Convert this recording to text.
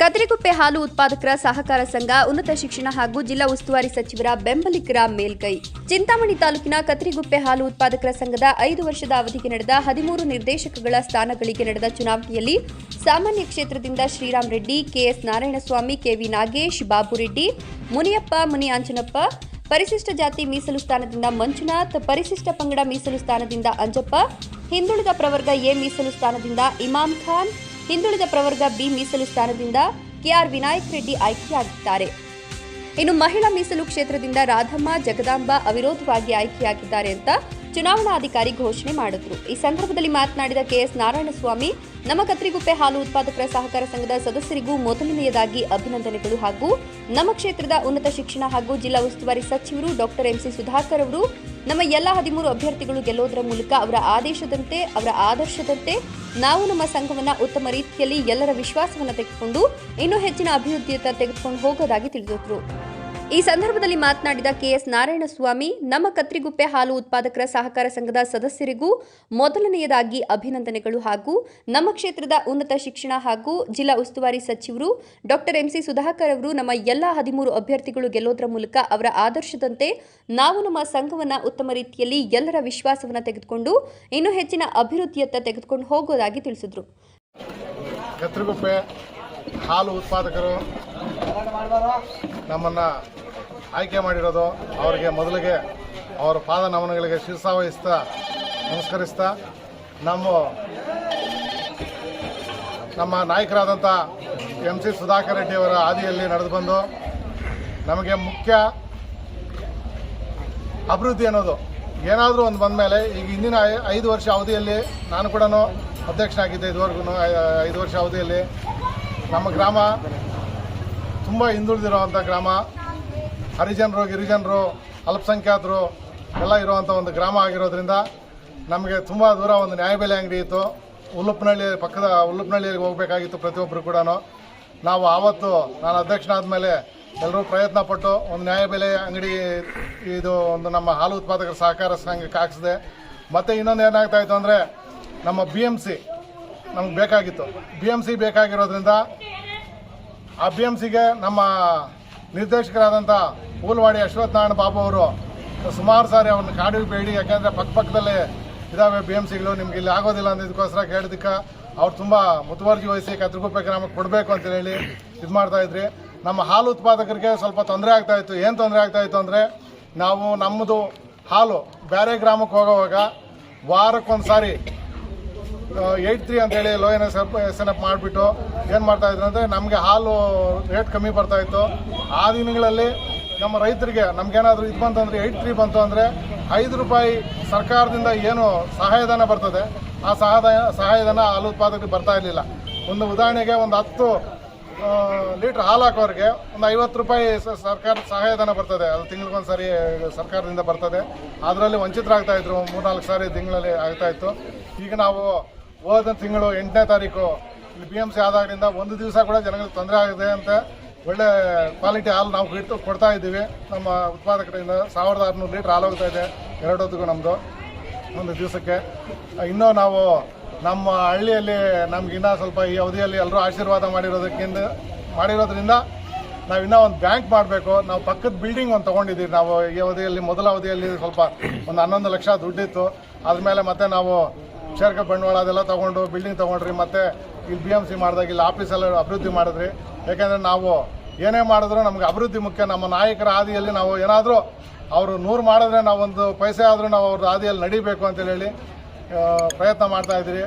ಕದ್ರಿಗುಪ್ಪೆ ಹಾಲು ಉತ್ಪಾದಕರ ಸಹಕಾರ ಸಂಘ, ಉನ್ನತ ಶಿಕ್ಷಣ ಹಾಗೂ ಜಿಲ್ಲಾ ಉಸ್ತುವಾರಿ ಸಚಿವರ ಬೆಂಬಲಿಗರ ಮೇಲ್ಕೈ. ಚಿಂತಾಮಣಿ ತಾಲೂಕಿನ ಕತ್ರಿಗುಪ್ಪೆ ಹಾಲು ಉತ್ಪಾದಕರ ಸಂಘದ ಐದು ವರ್ಷದ ಅವಧಿಗೆ ನಡೆದ ಹದಿಮೂರು ನಿರ್ದೇಶಕಗಳ ಸ್ಥಾನಗಳಿಗೆ ನಡೆದ ಚುನಾವಣೆಯಲ್ಲಿ ಸಾಮಾನ್ಯ ಕ್ಷೇತ್ರದಿಂದ ಶ್ರೀರಾಮ್ ರೆಡ್ಡಿ, ಕೆಎಸ್ ನಾರಾಯಣಸ್ವಾಮಿ, ಕೆವಿ ನಾಗೇಶ್ ಬಾಬುರೆಡ್ಡಿ ಮುನಿಯಪ್ಪ, ಮುನಿ ಅಂಜನಪ್ಪ, ಪರಿಶಿಷ್ಟ ಜಾತಿ ಮೀಸಲು ಸ್ಥಾನದಿಂದ ಮಂಜುನಾಥ್, ಪರಿಶಿಷ್ಟ ಪಂಗಡ ಮೀಸಲು ಸ್ಥಾನದಿಂದ ಅಂಜಪ್ಪ, ಹಿಂದುಳಿದ ಪ್ರವರ್ಗ ಎ ಮೀಸಲು ಸ್ಥಾನದಿಂದ ಇಮಾಮ್ ಖಾನ್ ಹಿಂದುಳಿದ ಪ್ರವರ್ಗ ಬಿ ಮೀಸಲು ಸ್ಥಾನದಿಂದ ಕೆಆರ್ ವಿನಾಯಕ್ ರೆಡ್ಡಿ ಆಯ್ಕೆಯಾಗಿದ್ದಾರೆ. ಇನ್ನು ಮಹಿಳಾ ಮೀಸಲು ಕ್ಷೇತ್ರದಿಂದ ರಾಧಮ್ಮ, ಜಗದಾಂಬ ಅವಿರೋಧವಾಗಿ ಆಯ್ಕೆಯಾಗಿದ್ದಾರೆ ಅಂತ ಚುನಾವಣಾಧಿಕಾರಿ ಘೋಷಣೆ ಮಾಡಿದ್ರು. ಈ ಸಂದರ್ಭದಲ್ಲಿ ಮಾತನಾಡಿದ ಕೆಎಸ್ ನಾರಾಯಣಸ್ವಾಮಿ, ನಮ್ಮ ಕತ್ರಿಗುಪ್ಪೆ ಹಾಲು ಉತ್ಪಾದಕರ ಸಹಕಾರ ಸಂಘದ ಸದಸ್ಯರಿಗೂ ಮೊದಲನೆಯದಾಗಿ ಅಭಿನಂದನೆಗಳು ಹಾಗೂ ನಮ್ಮ ಕ್ಷೇತ್ರದ ಉನ್ನತ ಶಿಕ್ಷಣ ಹಾಗೂ ಜಿಲ್ಲಾ ಉಸ್ತುವಾರಿ ಸಚಿವರು ಡಾಕ್ಟರ್ ಎಂಸಿ ಸುಧಾಕರ್ ಅವರು ನಮ್ಮ ಎಲ್ಲ ಹದಿಮೂರು ಅಭ್ಯರ್ಥಿಗಳು ಗೆಲ್ಲೋದರ ಮೂಲಕ ಅವರ ಆದೇಶದಂತೆ, ಅವರ ಆದರ್ಶದಂತೆ ನಾವು ನಮ್ಮ ಸಂಘವನ್ನ ಉತ್ತಮ ರೀತಿಯಲ್ಲಿ ಎಲ್ಲರ ವಿಶ್ವಾಸವನ್ನು ತೆಗೆದುಕೊಂಡು, ಇನ್ನೂ ಹೆಚ್ಚಿನ ಅಭಿವೃದ್ಧಿಯತ್ತ ತೆಗೆದುಕೊಂಡು ಹೋಗೋದಾಗಿ ತಿಳಿಸಿದರು ಈ ಸಂದರ್ಭದಲ್ಲಿ ಮಾತನಾಡಿದ ಕೆಎಸ್ ನಾರಾಯಣಸ್ವಾಮಿ, ನಮ್ಮ ಕತ್ರಿಗುಪ್ಪೆ ಹಾಲು ಉತ್ಪಾದಕರ ಸಹಕಾರ ಸಂಘದ ಸದಸ್ಯರಿಗೂ ಮೊದಲನೆಯದಾಗಿ ಅಭಿನಂದನೆಗಳು ಹಾಗೂ ನಮ್ಮ ಕ್ಷೇತ್ರದ ಉನ್ನತ ಶಿಕ್ಷಣ ಹಾಗೂ ಜಿಲ್ಲಾ ಉಸ್ತುವಾರಿ ಸಚಿವರು ಡಾಕ್ಟರ್ ಎಂಸಿ ಸುಧಾಕರ್ ಅವರು ನಮ್ಮ ಎಲ್ಲ ಹದಿಮೂರು ಅಭ್ಯರ್ಥಿಗಳು ಗೆಲ್ಲೋದ್ರ ಮೂಲಕ ಅವರ ಆದರ್ಶದಂತೆ ನಾವು ನಮ್ಮ ಸಂಘವನ್ನ ಉತ್ತಮ ರೀತಿಯಲ್ಲಿ ಎಲ್ಲರ ವಿಶ್ವಾಸವನ್ನು ತೆಗೆದುಕೊಂಡು, ಇನ್ನೂ ಹೆಚ್ಚಿನ ಅಭಿವೃದ್ಧಿಯತ್ತ ತೆಗೆದುಕೊಂಡು ಹೋಗೋದಾಗಿ ತಿಳಿಸಿದರು. ಹಾಲು ಉತ್ಪಾದಕರು ನಮ್ಮನ್ನು ಆಯ್ಕೆ ಮಾಡಿರೋದು ಅವರಿಗೆ ಮೊದಲಿಗೆ ಅವರ ಪಾದ ನಮನಗಳಿಗೆ ಶಿರಸಾವಹಿಸ್ತಾ ನಮಸ್ಕರಿಸ್ತಾ, ನಮ್ಮ ನಮ್ಮ ನಾಯಕರಾದಂಥ ಎಂ ಸಿ ಸುಧಾಕರ್ ರೆಡ್ಡಿಯವರ ಹಾದಿಯಲ್ಲಿ ನಡೆದು ಬಂದು ನಮಗೆ ಮುಖ್ಯ ಅಭಿವೃದ್ಧಿ ಅನ್ನೋದು. ಏನಾದರೂ ಒಂದು ಬಂದ ಮೇಲೆ ಈಗ ಹಿಂದಿನ ಐದು ವರ್ಷ ಅವಧಿಯಲ್ಲಿ ನಾನು ಕೂಡ ಅಧ್ಯಕ್ಷನಾಗಿದ್ದೆ. ಇದುವರೆಗೂ ಐದು ವರ್ಷ ಅವಧಿಯಲ್ಲಿ ನಮ್ಮ ಗ್ರಾಮ ತುಂಬ ಹಿಂದುಳಿದಿರೋವಂಥ ಗ್ರಾಮ. ಹರಿಜನರು, ಗಿರಿಜನರು, ಅಲ್ಪಸಂಖ್ಯಾತರು ಎಲ್ಲ ಇರುವಂಥ ಒಂದು ಗ್ರಾಮ ಆಗಿರೋದ್ರಿಂದ ನಮಗೆ ತುಂಬ ದೂರ ಒಂದು ನ್ಯಾಯಬೆಲೆ ಅಂಗಡಿ ಇತ್ತು. ಉಲ್ಲುಪ್ಪನಹಳ್ಳಿ ಪಕ್ಕದ ಉಲ್ಲುಪ್ಪನಹಳ್ಳಿಗೆ ಹೋಗಬೇಕಾಗಿತ್ತು ಪ್ರತಿಯೊಬ್ಬರು ಕೂಡ ನಾವು ಆವತ್ತು ನಾನು ಅಧ್ಯಕ್ಷನಾದ ಮೇಲೆ ಎಲ್ಲರೂ ಪ್ರಯತ್ನ ಪಟ್ಟು ಒಂದು ನ್ಯಾಯಬೆಲೆ ಅಂಗಡಿ ಇದು ಒಂದು ನಮ್ಮ ಹಾಲು ಉತ್ಪಾದಕರ ಸಹಕಾರ ಸಂಘಕ್ಕೆ ಹಾಕಿಸಿದೆ ಮತ್ತು ಇನ್ನೊಂದು ಏನಾಗ್ತಾ ಇತ್ತು ಅಂದರೆ ನಮ್ಮ ಬಿ ಎಂ ಸಿ ನಮ್ಗೆ ಬೇಕಾಗಿತ್ತು. ಬಿ ಎಂ ಸಿ ಬೇಕಾಗಿರೋದ್ರಿಂದ ಆ ಬಿ ಎಂ ಸಿಗೆ ನಮ್ಮ ನಿರ್ದೇಶಕರಾದಂಥ ಹೂಲ್ವಾಡಿ ಅಶ್ವತ್ಥನಾರಾಯಣ ಬಾಬು ಅವರು ಸುಮಾರು ಸಾರಿ ಅವ್ರನ್ನ ಕಾಡಿಗೆ ಬೇಡಿ, ಯಾಕೆಂದರೆ ಪಕ್ಕಪಕ್ಕದಲ್ಲೇ ಇದಾವೆ ಬಿ ಎಂ ಸಿಗಳು ನಿಮ್ಗೆ ಇಲ್ಲಿ ಆಗೋದಿಲ್ಲ ಅಂದಿದ್ದಕ್ಕೋಸ್ಕರ ಕೇಳಿದಕ್ಕೆ ಅವ್ರು ತುಂಬ ಮುತುವರ್ಜಿ ವಹಿಸಿ ಕತ್ರಗುಪ್ಪೆ ಗ್ರಾಮಕ್ಕೆ ಕೊಡಬೇಕು ಅಂತ ಹೇಳಿ ಇದು ಮಾಡ್ತಾ ಇದ್ರಿ. ನಮ್ಮ ಹಾಲು ಉತ್ಪಾದಕರಿಗೆ ಸ್ವಲ್ಪ ತೊಂದರೆ ಆಗ್ತಾ ಇತ್ತು. ಏನು ತೊಂದರೆ ಆಗ್ತಾ ಇತ್ತು ಅಂದರೆ ನಾವು ನಮ್ಮದು ಹಾಲು ಬೇರೆ ಗ್ರಾಮಕ್ಕೆ ಹೋಗೋವಾಗ ವಾರಕ್ಕೊಂದು ಸಾರಿ ಏಯ್ಟ್ ತ್ರೀ ಅಂತೇಳಿ low N S F S N F ಮಾಡಿಬಿಟ್ಟು ಏನು ಮಾಡ್ತಾ ಇದ್ರು ಅಂದರೆ ನಮಗೆ ಹಾಲು ರೇಟ್ ಕಮ್ಮಿ ಬರ್ತಾಯಿತ್ತು ಆ ದಿನಗಳಲ್ಲಿ ನಮ್ಮ ರೈತರಿಗೆ ನಮಗೇನಾದರೂ ಇದು ಬಂತು ಅಂದರೆ ಏಯ್ಟ್ ತ್ರೀ ಬಂತು ಅಂದರೆ ಐದು ರೂಪಾಯಿ ಸರ್ಕಾರದಿಂದ ಏನು ಸಹಾಯಧನ ಬರ್ತದೆ, ಆ ಸಹಾಯ ಸಹಾಯಧನ ಹಾಲು ಉತ್ಪಾದಕರಿಗೆ ಬರ್ತಾ ಇರಲಿಲ್ಲ. ಒಂದು ಉದಾಹರಣೆಗೆ ಒಂದು ಹತ್ತು ಲೀಟ್ರ್ ಹಾಲು ಹಾಕೋರಿಗೆ ಒಂದು ಐವತ್ತು ರೂಪಾಯಿ ಸರ್ಕಾರ ಸಹಾಯಧನ ಬರ್ತದೆ. ಅದು ತಿಂಗಳಿಗೊಂದು ಸಾರಿ ಸರ್ಕಾರದಿಂದ ಬರ್ತದೆ. ಅದರಲ್ಲಿ ವಂಚಿತರಾಗ್ತಾ ಇದ್ರು. ಮೂರ್ನಾಲ್ಕು ಸಾರಿ ತಿಂಗಳಲ್ಲಿ ಆಗ್ತಾ ಇತ್ತು. ಈಗ ನಾವು ಹೋದ ತಿಂಗಳು ಎಂಟನೇ ತಾರೀಕು, ಇಲ್ಲಿ ಬಿ ಎಂ ಸಿ ಆದಾಗಲಿಂದ ಒಂದು ದಿವಸ ಕೂಡ ಜನಗಳಿಗೆ ತೊಂದರೆ ಆಗಿದೆ ಅಂತ ಒಳ್ಳೆ ಕ್ವಾಲಿಟಿ ಹಾಲು ನಾವು ಇಟ್ಟು ಕೊಡ್ತಾ ಇದ್ದೀವಿ. ನಮ್ಮ ಉತ್ಪಾದಕರಿಂದ ಸಾವಿರದ ಆರುನೂರು ಲೀಟ್ರ್ ಹಾಲು ಹೋಗ್ತಾ ಇದೆ. ಎರಡು ಹೊತ್ತಿಗೂ ನಮ್ಮದು ಒಂದು ದಿವಸಕ್ಕೆ. ಇನ್ನೂ ನಾವು ನಮ್ಮ ಹಳ್ಳಿಯಲ್ಲಿ ನಮ್ಗಿನ್ನ ಸ್ವಲ್ಪ ಈ ಅವಧಿಯಲ್ಲಿ ಎಲ್ಲರೂ ಆಶೀರ್ವಾದ ಮಾಡಿರೋದಕ್ಕಿಂತ ಮಾಡಿರೋದ್ರಿಂದ ನಾವು ಇನ್ನೂ ಒಂದು ಬ್ಯಾಂಕ್ ಮಾಡಬೇಕು. ನಾವು ಪಕ್ಕದ ಬಿಲ್ಡಿಂಗ್ ಒಂದು ತೊಗೊಂಡಿದ್ದೀವಿ. ನಾವು ಈ ಅವಧಿಯಲ್ಲಿ, ಮೊದಲ ಅವಧಿಯಲ್ಲಿ ಸ್ವಲ್ಪ ಒಂದು ಹನ್ನೊಂದು ಲಕ್ಷ ದುಡ್ಡಿತ್ತು. ಅದ್ರ ಮೇಲೆ ಮತ್ತೆ ನಾವು ಶೇರ್ಕ ಬಂಡವಾಳ ಅದೆಲ್ಲ ತೊಗೊಂಡು ಬಿಲ್ಡಿಂಗ್ ತೊಗೊಂಡ್ರಿ. ಮತ್ತೆ ಇಲ್ಲಿ ಬಿ ಎಂ ಸಿ ಮಾಡಿದಾಗ ಇಲ್ಲಿ ಆಫೀಸೆಲ್ಲ ಅಭಿವೃದ್ಧಿ ಮಾಡಿದ್ರಿ. ಯಾಕೆಂದರೆ ನಾವು ಏನೇ ಮಾಡಿದ್ರು ನಮ್ಗೆ ಅಭಿವೃದ್ಧಿ ಮುಖ್ಯ. ನಮ್ಮ ನಾಯಕರ ಹಾದಿಯಲ್ಲಿ ನಾವು ಏನಾದರೂ ಅವರು ನೂರು ಮಾಡಿದ್ರೆ ನಾವು ಒಂದು ಪೈಸೆ ಆದರೂ ನಾವು ಅವ್ರ ಹಾದಿಯಲ್ಲಿ ನಡಿಬೇಕು ಅಂತೇಳಿ ಪ್ರಯತ್ನ ಮಾಡ್ತಾ ಇದ್ದೀರಿ.